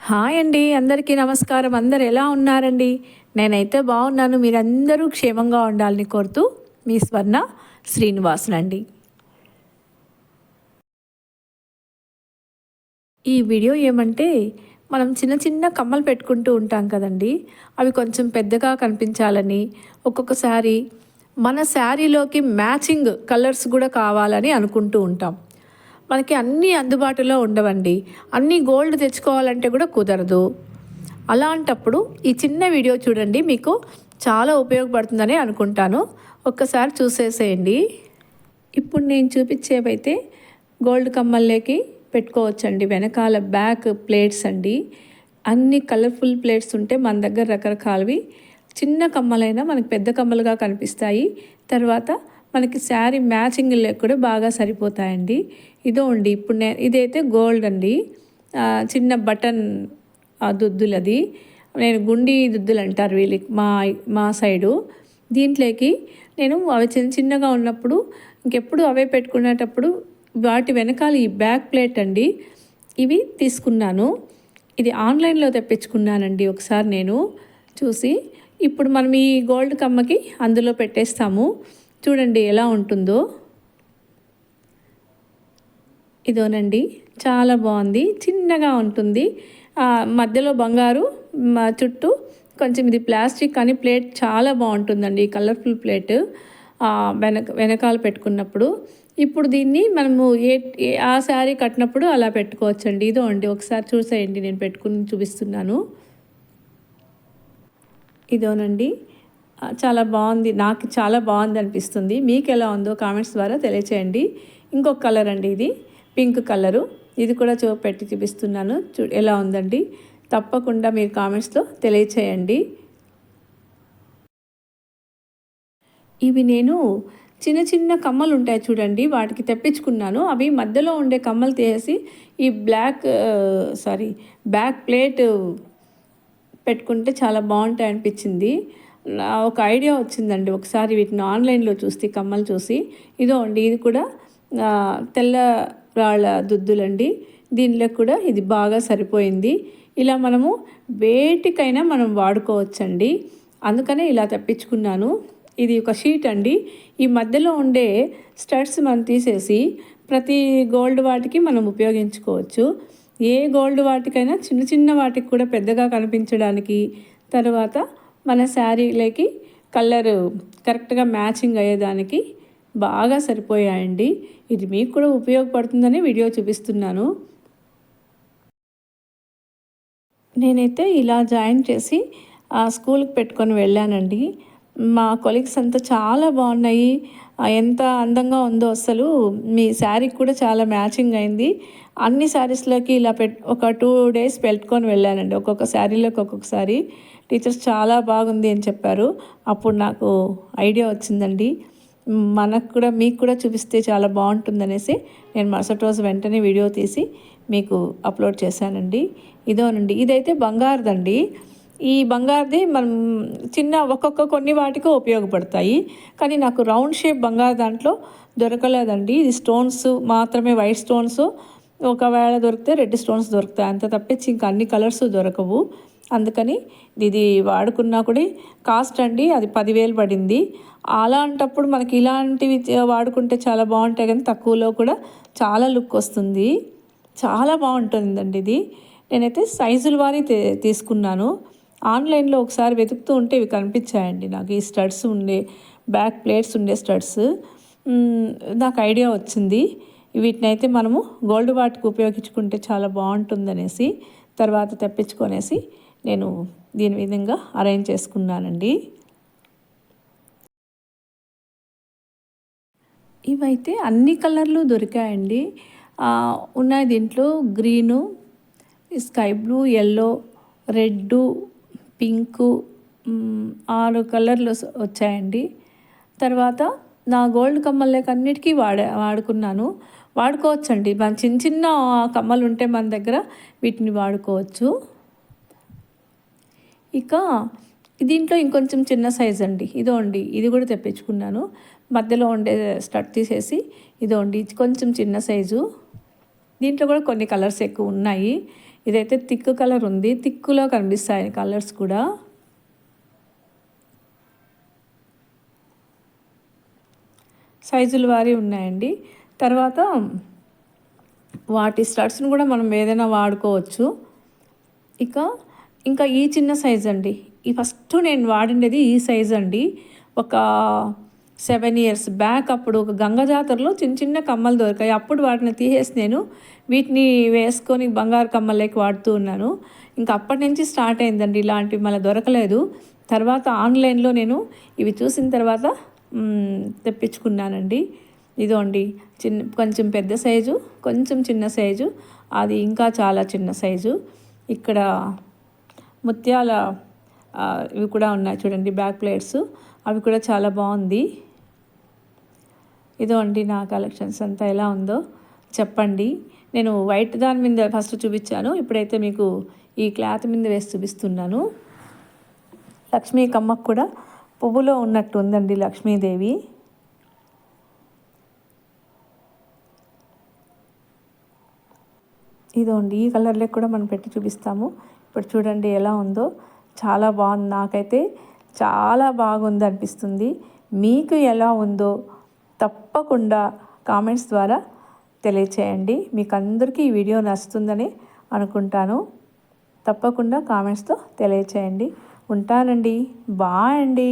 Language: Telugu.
హాయ్ అండి అందరికీ నమస్కారం. అందరు ఎలా ఉన్నారండి? నేనైతే బాగున్నాను. మీరందరూ క్షేమంగా ఉండాలని కోరుతూ మీ స్వర్ణ శ్రీనివాసనండి ఈ వీడియో ఏమంటే మనం చిన్న చిన్న కమ్మలు పెట్టుకుంటూ ఉంటాం కదండి. అవి కొంచెం పెద్దగా కనిపించాలని ఒక్కొక్కసారి మన శారీలోకి మ్యాచింగ్ కలర్స్ కూడా కావాలని అనుకుంటూ ఉంటాం. మనకి అన్నీ అందుబాటులో ఉండవండి. అన్నీ గోల్డ్ తెచ్చుకోవాలంటే కూడా కుదరదు. అలాంటప్పుడు ఈ చిన్న వీడియో చూడండి మీకు చాలా ఉపయోగపడుతుందని అనుకుంటాను. ఒక్కసారి చూసేసేయండి. ఇప్పుడు నేను చూపించేవైతే గోల్డ్ కమ్మల్లోకి పెట్టుకోవచ్చండి. వెనకాల బ్యాక్ ప్లేట్స్ అండి. అన్ని కలర్ఫుల్ ప్లేట్స్ ఉంటే మన దగ్గర రకరకాలవి. చిన్న కమ్మలైనా మనకి పెద్ద కమ్మలుగా కనిపిస్తాయి. తర్వాత మనకి శారీ మ్యాచింగ్ కూడా బాగా సరిపోతాయండి. ఇదో అండి ఇప్పుడు నేను ఇదైతే గోల్డ్ అండి. చిన్న బటన్ దుద్దులది. నేను గుండి దుద్దులు అంటారు వీళ్ళకి మా మా సైడు. దీంట్లోకి నేను అవి చిన్న చిన్నగా ఉన్నప్పుడు ఇంకెప్పుడు అవే పెట్టుకునేటప్పుడు వాటి వెనకాల ఈ బ్యాక్ ప్లేట్ అండి ఇవి తీసుకున్నాను. ఇది ఆన్లైన్లో తెప్పించుకున్నానండి ఒకసారి నేను చూసి. ఇప్పుడు మనం ఈ గోల్డ్ కమ్మకి అందులో పెట్టేస్తాము. చూడండి ఎలా ఉంటుందో. ఇదోనండి చాలా బాగుంది చిన్నగా ఉంటుంది. మధ్యలో బంగారు చుట్టూ కొంచెం ఇది ప్లాస్టిక్ కానీ ప్లేట్ చాలా బాగుంటుందండి కలర్ఫుల్ ప్లేట్. వెనక వెనకాల పెట్టుకున్నప్పుడు. ఇప్పుడు దీన్ని మనము ఏ ఆ శారీ కట్టినప్పుడు అలా పెట్టుకోవచ్చండి. ఇదో అండి ఒకసారి చూసేయండి నేను పెట్టుకుని చూపిస్తున్నాను. ఇదోనండి చాలా బాగుంది. నాకు చాలా బాగుంది అనిపిస్తుంది. మీకు ఎలా ఉందో కామెంట్స్ ద్వారా తెలియచేయండి. ఇంకొక కలర్ అండి ఇది. Pink colour. ఇది కూడా చూ పెట్టి చూపిస్తున్నాను. చూ ఎలా ఉందండి? తప్పకుండా మీరు కామెంట్స్లో తెలియచేయండి. ఇవి నేను చిన్న చిన్న కమ్మలు ఉంటాయి చూడండి. వాటికి తెప్పించుకున్నాను. అవి మధ్యలో ఉండే కమ్మలు తీసేసి ఈ బ్లాక్ సారీ బ్యాక్ ప్లేట్ పెట్టుకుంటే చాలా బాగుంటాయి అనిపించింది. ఒక ఐడియా వచ్చిందండి. ఒకసారి వీటిని ఆన్లైన్లో చూస్తే కమ్మలు చూసి ఇదో అండి ఇది కూడా తెల్ల రాళ్ళ దుద్దులండి. దీనిలో కూడా ఇది బాగా సరిపోయింది. ఇలా మనము వేటికైనా మనం వాడుకోవచ్చండి. అందుకనే ఇలా తెప్పించుకున్నాను. ఇది ఒక షీట్ అండి. ఈ మధ్యలో ఉండే స్టడ్స్ మనం తీసేసి ప్రతి గోల్డ్ వాటికి మనం ఉపయోగించుకోవచ్చు. ఏ గోల్డ్ వాటికైనా చిన్న చిన్న వాటికి కూడా పెద్దగా కనిపించడానికి తర్వాత మన శారీలోకి కలర్ కరెక్ట్గా మ్యాచింగ్ అయ్యేదానికి బాగా సరిపోయాయండి. ఇది మీకు కూడా ఉపయోగపడుతుందని వీడియో చూపిస్తున్నాను. నేనైతే ఇలా జాయిన్ చేసి ఆ స్కూల్కి పెట్టుకొని వెళ్ళానండి. మా కొలీగ్స్ అంతా చాలా బాగున్నాయి. ఎంత అందంగా ఉందో అసలు మీ శారీకి కూడా చాలా మ్యాచింగ్ అయింది. అన్ని శారీస్లోకి ఇలా పెట్ ఒక టూ డేస్ పెట్టుకొని వెళ్ళానండి. ఒక్కొక్క శారీలోకి ఒక్కొక్క శారీ. టీచర్స్ చాలా బాగుంది అని చెప్పారు. అప్పుడు నాకు ఐడియా వచ్చిందండి. మనకు కూడా మీకు కూడా చూపిస్తే చాలా బాగుంటుందనేసి నేను మరుసటి రోజు వెంటనే వీడియో తీసి మీకు అప్లోడ్ చేశానండి. ఇదోనండి. ఇదైతే బంగారుదండి. ఈ బంగారుది మనం చిన్న ఒక్కొక్క కొన్ని వాటికి ఉపయోగపడతాయి. కానీ నాకు రౌండ్ షేప్ బంగారు దాంట్లో దొరకలేదండి. ఇది స్టోన్స్ మాత్రమే వైట్ స్టోన్స్. ఒకవేళ దొరికితే రెడ్ స్టోన్స్ దొరుకుతాయి. అంత తప్పించి ఇంకా అన్ని కలర్స్ దొరకవు. అందుకని ఇది వాడుకున్నా కూడా కాస్ట్ అండి అది పదివేలు పడింది. అలాంటప్పుడు మనకి ఇలాంటివి వాడుకుంటే చాలా బాగుంటాయి కానీ తక్కువలో కూడా చాలా లుక్ వస్తుంది. చాలా బాగుంటుందండి ఇది. నేనైతే సైజుల వారి తీసుకున్నాను. ఆన్లైన్లో ఒకసారి వెతుకుతూ ఉంటే ఇవి కనిపించాయండి. నాకు ఈ స్టడ్స్ ఉండే బ్యాక్ ప్లేట్స్ ఉండే స్టడ్స్. నాకు ఐడియా వచ్చింది. వీటిని అయితే మనము గోల్డ్ వాటికి ఉపయోగించుకుంటే చాలా బాగుంటుందనేసి తర్వాత తెప్పించుకొనేసి నేను దీని విధంగా అరేంజ్ చేసుకున్నానండి. ఇవైతే అన్ని కలర్లు దొరికాయండి. ఉన్నాయి దీంట్లో green sky blue yellow red pink ఆరు కలర్లు వచ్చాయండి. తర్వాత నా గోల్డ్ కమ్మల అన్నిటికీ వాడ వాడుకున్నాను. వాడుకోవచ్చండి. మన చిన్న చిన్న కమ్మలు ఉంటే మన దగ్గర వీటిని వాడుకోవచ్చు. ఇక దీంట్లో ఇంకొంచెం చిన్న సైజ్ అండి. ఇదో అండి ఇది కూడా తెప్పించుకున్నాను. మధ్యలో ఉండే స్టట్ తీసేసి ఇదో అండి కొంచెం చిన్న సైజు దీంట్లో కూడా కొన్ని కలర్స్ ఎక్కువ ఉన్నాయి. ఇదైతే థిక్ కలర్ ఉంది. తిక్కులో కనిపిస్తాయి కలర్స్ కూడా. సైజుల వారి ఉన్నాయండి. తర్వాత వాటి స్టడ్స్ని కూడా మనం ఏదైనా వాడుకోవచ్చు. ఇక ఇంకా ఈ చిన్న సైజ్ అండి. ఈ ఫస్ట్ నేను వాడిండేది ఈ సైజ్ అండి. ఒక సెవెన్ ఇయర్స్ బ్యాక్ అప్పుడు ఒక గంగ జాతరలో చిన్న చిన్న కమ్మలు దొరికాయి. అప్పుడు వాటిని తీసేసి నేను వీటిని వేసుకొని బంగారు కమ్మలేకి వాడుతూ ఉన్నాను. ఇంకా అప్పటి నుంచి స్టార్ట్ అయిందండి. ఇలాంటివి మళ్ళీ దొరకలేదు. తర్వాత ఆన్లైన్లో నేను ఇవి చూసిన తర్వాత తెప్పించుకున్నానండి. ఇదోండి. చిన్న కొంచెం పెద్ద సైజు కొంచెం చిన్న సైజు అది ఇంకా చాలా చిన్న సైజు ఇక్కడ ముత్యాల ఇవి కూడా ఉన్నాయి చూడండి బ్యాక్ ప్లేట్స్. అవి కూడా చాలా బాగుంది. ఇదో అండి నా కలెక్షన్స్ అంతా ఎలా ఉందో చెప్పండి. నేను వైట్ దాని మీద ఫస్ట్ చూపించాను. ఇప్పుడైతే మీకు ఈ క్లాత్ మీద వేసి చూపిస్తున్నాను. లక్ష్మీ కమ్మకు కూడా పువ్వులో ఉన్నట్టు ఉందండి లక్ష్మీదేవి. ఇదోండి ఈ కలర్లో కూడా మనం పెట్టి చూపిస్తాము. ఇప్పుడు చూడండి ఎలా ఉందో. చాలా బాగుంది. నాకైతే చాలా బాగుంది అనిపిస్తుంది. మీకు ఎలా ఉందో తప్పకుండా కామెంట్స్ ద్వారా తెలియచేయండి. మీకు అందరికీ ఈ వీడియో నచ్చుతుందని అనుకుంటాను. తప్పకుండా కామెంట్స్తో తెలియచేయండి. ఉంటానండి. బాయ్ అండి.